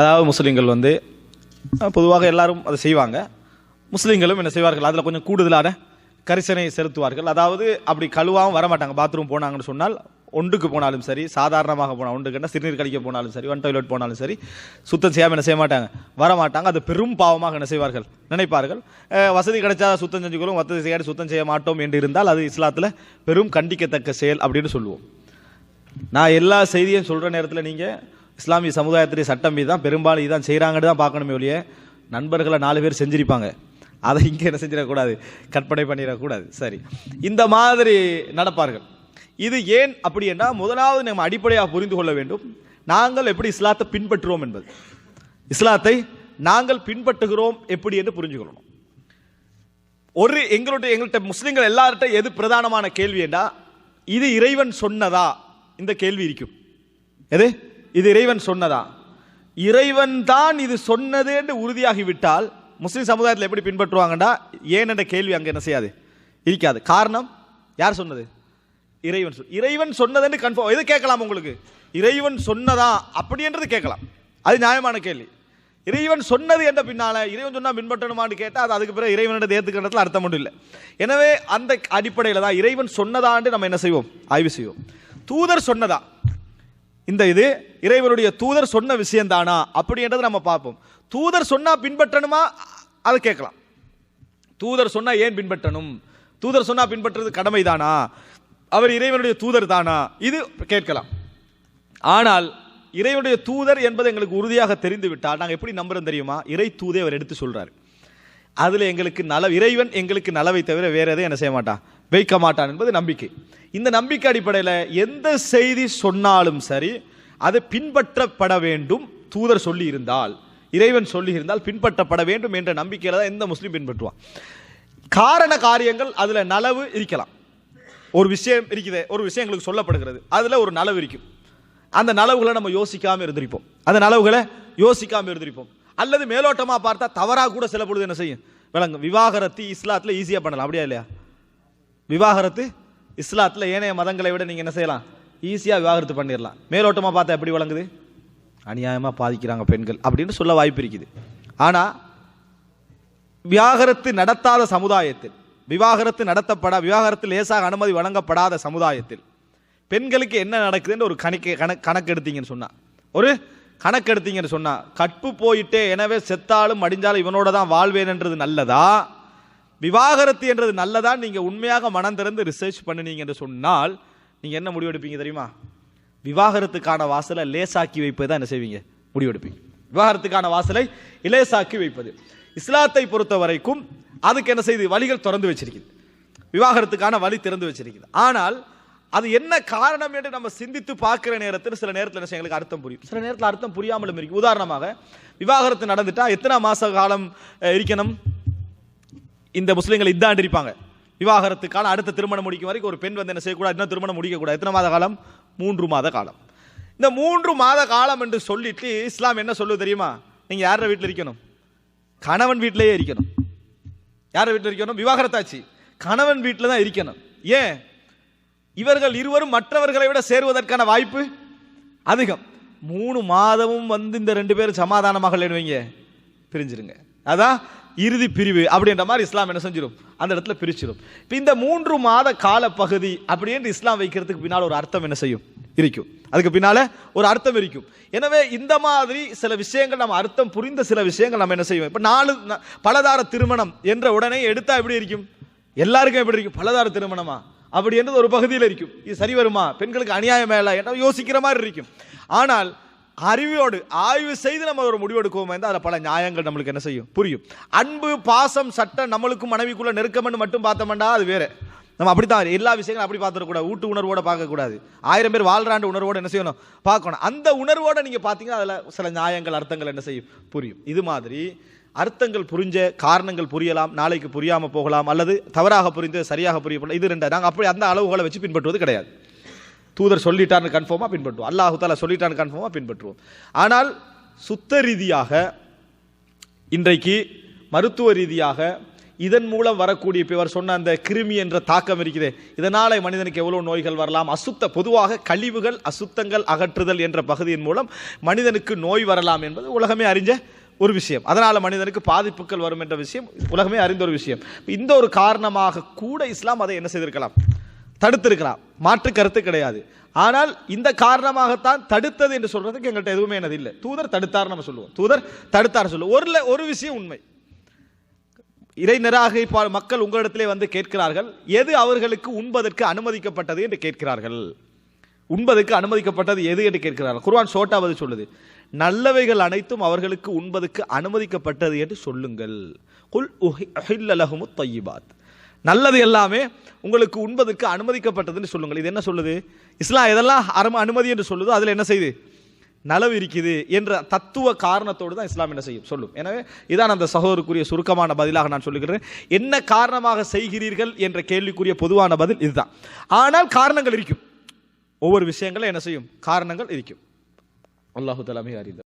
அதாவது முஸ்லீம்கள் வந்து பொதுவாக எல்லாரும் அதை செய்வாங்க. முஸ்லீம்களும் என்ன செய்வார்கள்? அதில் கொஞ்சம் கூடுதலான கரிசனை செலுத்துவார்கள். அதாவது அப்படி கழுவாகவும் வரமாட்டாங்க. பாத்ரூம் போனாங்கன்னு சொன்னால் ஒன்றுக்கு போனாலும் சரி சாதாரணமாக போனால் ஒன்றுக்குன்னா சிறுநீர் கழிக்க போனாலும் சரி ஒன் டாய்லெட் போனாலும் சரி சுத்தம் செய்யாமல் என்ன செய்ய மாட்டாங்க வர மாட்டாங்க அது பெரும் பாவமாக என்ன செய்வார்கள்? நினைப்பார்கள். வசதி கிடைச்சா சுத்தம் செஞ்சுக்கிறோம் வசதி செய்யாது சுத்தம் செய்ய மாட்டோம் என்று இருந்தால் அது இஸ்லாத்தில் பெரும் கண்டிக்கத்தக்க செயல் அப்படின்னு சொல்லுவோம். நான் எல்லா செய்தியும் சொல்கிற நேரத்தில் நீங்கள் இஸ்லாமிய சமுதாயத்துடைய சட்டம் மீது தான் பெரும்பாலும் இதான் செய்கிறாங்கன்னு தான் பார்க்கணுமே ஒழிய நண்பர்களை நாலு பேர் செஞ்சிருப்பாங்க. அதை இங்கே என்ன செஞ்சிடக்கூடாது? கற்பனை பண்ணிடக்கூடாது. சரி. இந்த மாதிரி நடப்பார்கள். இது ஏன் அப்படி என்றால் முதலாவது நம்ம அடிப்படையாக புரிந்து கொள்ள வேண்டும். நாங்கள் எப்படி இஸ்லாத்தை பின்பற்றுவோம் என்பது. இஸ்லாத்தை நாங்கள் பின்பற்றுகிறோம் எப்படி என்று புரிஞ்சுக்கொள்ளணும் ஒரு எங்களுடைய எங்கள்கிட்ட முஸ்லீம்கள் எல்லார்கிட்ட எது பிரதானமான கேள்வி என்றா இது இறைவன் சொன்னதா? இந்த கேள்வி இருக்கும். எது? இது இறைவன் சொன்னதா? இறைவன் தான் இது சொன்னது என்று உறுதியாகிவிட்டால் முஸ்லீம் சமுதாயத்தில் எப்படி பின்பற்றுவாங்கடா? ஏன் என்ற கேள்வி அங்கே என்ன செய்யாது? இருக்காது. காரணம் யார் சொன்னது? இறைவன் சொல் இறைவன் சொன்னதுன்னு கன்ஃபார்ம் எது கேட்கலாம் உங்களுக்கு. இறைவன் சொன்னதா? அப்படின்றது கேட்கலாம். அது நியாயமான கேள்வி. இறைவன் சொன்னது என்ற பின்னால் இறைவன் சொன்னால் பின்பற்றணுமான்னு கேட்டால் அது அதுக்கு பிறகு இறைவனிடத்தை ஏற்றுக்கிறதுல அர்த்தம் ஒன்றும் இல்லை. எனவே அந்த அடிப்படையில் தான் இறைவன் சொன்னதான்னு நம்ம என்ன செய்வோம்? ஆய்வு செய்வோம். தூதர் சொன்னதா? இந்த இது இறைவனுடைய தூதர் சொன்ன விஷயந்தானா அப்படின்றத நம்ம பார்ப்போம். தூதர் சொன்னால் பின்பற்றணுமா? அதை கேட்கலாம். தூதர் சொன்னால் ஏன் பின்பற்றணும்? தூதர் சொன்னால் பின்பற்றுறது கடமைதானா? அவர் இறைவனுடைய தூதர் தானா இது கேட்கலாம். ஆனால் இறைவனுடைய தூதர் என்பது எங்களுக்கு உறுதியாக தெரிந்து விட்டால் நாங்கள் எப்படி நம்புறோம் தெரியுமா? இறை தூதை அவர் எடுத்து சொல்கிறார் அதில் எங்களுக்கு நல இறைவன் எங்களுக்கு நலவை தவிர வேறு எதையும் என்ன செய்ய மாட்டான்? வைக்க மாட்டான் என்பது நம்பிக்கை. இந்த நம்பிக்கை அடிப்படையில் எந்த செய்தி சொன்னாலும் சரி அது பின்பற்றப்பட வேண்டும் தூதர் சொல்லி இருந்தால் இறைவன் சொல்லி இருந்தால் பின்பற்றப்பட வேண்டும் என்ற நம்பிக்கையில் தான் எந்த முஸ்லீம் பின்பற்றுவான். காரண காரியங்கள் அதில் நலவு இருக்கலாம். ஒரு விஷயம் இருக்குது ஒரு விஷயம் எங்களுக்கு சொல்லப்படுகிறது அதில் ஒரு நலவு இருக்கும். அந்த நலவுகளை நம்ம யோசிக்காமல் இருந்திருப்போம். அந்த நலவுகளை யோசிக்காமல் இருந்திருப்போம். அல்லது மேலோட்டமாக பார்த்தா தவறாக கூட சில பொழுது என்ன செய்யும்? விளங்கும். விவாகரத்து இஸ்லாத்தில் ஈஸியாக பண்ணலாம். அப்படியா இல்லையா? விவாகரத்து இஸ்லாத்தில் ஏனைய மதங்களை விட நீங்கள் என்ன செய்யலாம்? ஈஸியாக விவாகரத்து பண்ணிடலாம் மேலோட்டமாக பார்த்தா எப்படி வழங்குது அநியாயமாக பாதிக்கிறாங்க பெண்கள் அப்படின்னு சொல்ல வாய்ப்பு இருக்குது. ஆனால் விவாகரத்து நடத்தாத சமுதாயத்தில் விவாகரத்து நடத்தப்பட விவாகரத்து லேசாக அனுமதி வழங்கப்படாத சமுதாயத்தில் பெண்களுக்கு என்ன நடக்குதுன்னு ஒரு கணக்கு கணக்கு கணக்கு எடுத்தீங்கன்னு சொன்னா. ஒரு கணக்கு எடுத்தீங்கன்னு சொன்னால் கற்பு போயிட்டே எனவே செத்தாலும் அடிஞ்சாலும் இவனோட தான் வாழ்வேன்ன்றது நல்லதா? விவாகரத்து என்றது நல்லதா நீங்கள் உண்மையாக மனம் திறந்து ரிசர்ச் பண்ணுனீங்க என்று சொன்னால் நீங்கள் என்ன முடிவெடுப்பீங்க தெரியுமா? விவாகரத்துக்கான வாசலை லேசாக்கி வைப்பது தான் என்ன செய்வீங்க? முடிவெடுப்பீங்க. விவாகரத்துக்கான வாசலை இலேசாக்கி வைப்பது. இஸ்லாத்தை பொறுத்த வரைக்கும் அதுக்கு என்ன செய்து வழிகள் திறந்து வச்சிருக்குது. விவாகரத்துக்கான வழி திறந்து வச்சிருக்குது. ஆனால் அது என்ன காரணம் என்று நம்ம சிந்தித்து பார்க்குற நேரத்தில் சில நேரத்தில் என்ன எங்களுக்கு அர்த்தம் புரியும். சில நேரத்தில் அர்த்தம் புரியாமலும் இருக்கு. உதாரணமாக விவாகரத்து நடந்துட்டா எத்தனை மாத காலம் இருக்கணும்? இந்த முஸ்லீம்கள் இதாண்டு இருப்பாங்க விவாகரத்துக்கான அடுத்த திருமணம் முடிக்கும் வரைக்கும் ஒரு பெண் வந்து என்ன செய்யக்கூடாது? இன்னும் திருமணம் முடிக்கக்கூடாது. எத்தனை மாத காலம்? மூன்று மாத காலம். இந்த மூன்று மாத காலம் என்று சொல்லிட்டு இஸ்லாம் என்ன சொல்லுது தெரியுமா? நீங்க யார வீட்டில் இருக்கணும்? கணவன் வீட்டிலேயே இருக்கணும். யார் வீட்டில் இருக்கணும்? விவாகரத்தாச்சு. கணவன் வீட்டில் தான் இருக்கணும். ஏன்? இவர்கள் இருவரும் மற்றவர்களை விட சேருவதற்கான வாய்ப்பு அதிகம். மூணு மாதமும் வந்து இந்த ரெண்டு பேரும் சமாதானமாக வைங்க. பிரிஞ்சிருங்க. அதான் இறுதி பிரிவு அப்படின்ற மாதிரி இஸ்லாம் என்ன செஞ்சிடும் அந்த இடத்துல பிரிச்சிடும் இப்போ இந்த மூன்று மாத கால பகுதி அப்படின்னு இஸ்லாம் வைக்கிறதுக்கு பின்னால் ஒரு அர்த்தம் என்ன செய்யும்? இருக்கும். அதுக்கு பின்னால் ஒரு அர்த்தம் இருக்கும். எனவே இந்த மாதிரி சில விஷயங்கள் நம்ம அர்த்தம் புரிந்த சில விஷயங்கள் நம்ம என்ன செய்வோம்? இப்போ நாலு பலதார திருமணம் என்ற உடனே எடுத்தால் எப்படி இருக்கும்? எல்லாருக்கும் எப்படி இருக்கும்? பலதார திருமணமா? அப்படின்றது ஒரு பகுதியில் இருக்கும். இது சரி வருமா? பெண்களுக்கு அநியாயம் இல்லை என்ன யோசிக்கிற மாதிரி இருக்கும். ஆனால் அறிவோடு ஆய்வு செய்து நம்ம ஒரு முடிவெடுக்குவோம் இருந்தால் அதில் பல நியாயங்கள் நம்மளுக்கு என்ன செய்யும்? புரியும். அன்பு பாசம் சட்டம் நம்மளுக்கும் மனைவிக்குள்ள நெருக்கம்னு மட்டும் பார்த்தோம்னா அது வேறு. நம்ம அப்படி தான் எல்லா விஷயங்களும் அப்படி பார்த்துடக்கூடாது. ஊட்டு உணர்வோட பார்க்கக்கூடாது. ஆயிரம் பேர் வாழ்றாண்டு உணர்வோடு என்ன செய்யணும்? பார்க்கணும். அந்த உணர்வோடு நீங்கள் பார்த்தீங்கன்னா அதில் சில நியாயங்கள் அர்த்தங்கள் என்ன செய்யும்? புரியும். இது மாதிரி அர்த்தங்கள் புரிஞ்ச காரணங்கள் புரியலாம் நாளைக்கு புரியாமல் போகலாம் அல்லது தவறாக புரிந்து சரியாக புரியப்படலாம் இது ரெண்டு? நாங்கள் அப்படி அந்த அளவுகளை வச்சு பின்பற்றுவது கிடையாது. தூதர் சொல்லிட்டார்னு கன்ஃபார்மாக பின்பற்றுவோம். அல்லாஹு தாலா சொல்லிட்டான்னு கன்ஃபார்மாக பின்பற்றுவோம். ஆனால் சுத்த ரீதியாக இன்றைக்கு மருத்துவ ரீதியாக இதன் மூலம் வரக்கூடிய இப்போ இவர் சொன்ன அந்த கிருமி என்ற தாக்கம் இருக்குது இதனால் மனிதனுக்கு எவ்வளோ நோய்கள் வரலாம்? அசுத்த பொதுவாக கழிவுகள் அசுத்தங்கள் அகற்றுதல் என்ற பகுதியின் மூலம் மனிதனுக்கு நோய் வரலாம் என்பது உலகமே அறிஞ்ச ஒரு விஷயம். அதனால் மனிதனுக்கு பாதிப்புகள் வரும் என்ற விஷயம் உலகமே அறிந்த ஒரு விஷயம். இந்த ஒரு காரணமாக கூட இஸ்லாம் அதை என்ன செய்திருக்கலாம்? தடுத்திருக்கலாம். மாற்று கருத்து கிடையாது. ஆனால் இந்த காரணமாகத்தான் தடுத்தது என்று சொல்றதுக்கு எங்கள்கிட்ட எதுவுமே என்னது இல்லை. தூதர் தடுத்தார் நம்ம சொல்லுவோம். தூதர் தடுத்தார் சொல்லுவோம். ஒரு ஒரு விஷயம் உண்மை. இறை நிராகரிப்பாளர் மக்கள் உங்களிடத்திலே வந்து கேட்கிறார்கள் எது அவர்களுக்கு உண்பதற்கு அனுமதிக்கப்பட்டது என்று கேட்கிறார்கள். உண்பதற்கு அனுமதிக்கப்பட்டது எது என்று கேட்கிறார்கள். குர்வான் சோட்டாவது சொல்லுது நல்லவைகள் அனைத்தும் அவர்களுக்கு உண்பதற்கு அனுமதிக்கப்பட்டது என்று சொல்லுங்கள். குல் உஹில்ல லஹுமுத் நல்லது எல்லாமே உங்களுக்கு உண்பதற்கு அனுமதிக்கப்பட்டதுன்னு சொல்லுங்கள். இது என்ன சொல்லுது? இஸ்லாம் எதெல்லாம் அரும அனுமதி என்று சொல்லுதோ அதில் என்ன செய்யுது நலவு இருக்குது என்ற தத்துவ காரணத்தோடு தான் இஸ்லாம் என்ன செய்யும்? சொல்லும். எனவே இதான் அந்த சகோதரருக்குரிய சுருக்கமான பதிலாக நான் சொல்லுகிறேன். என்ன காரணமாக செய்கிறீர்கள் என்ற கேள்விக்குரிய பொதுவான பதில் இதுதான். ஆனால் காரணங்கள் இருக்கும். ஒவ்வொரு விஷயங்களும் என்ன செய்யும்? காரணங்கள் இருக்கும். அல்லாஹு தலைமை அறிந்த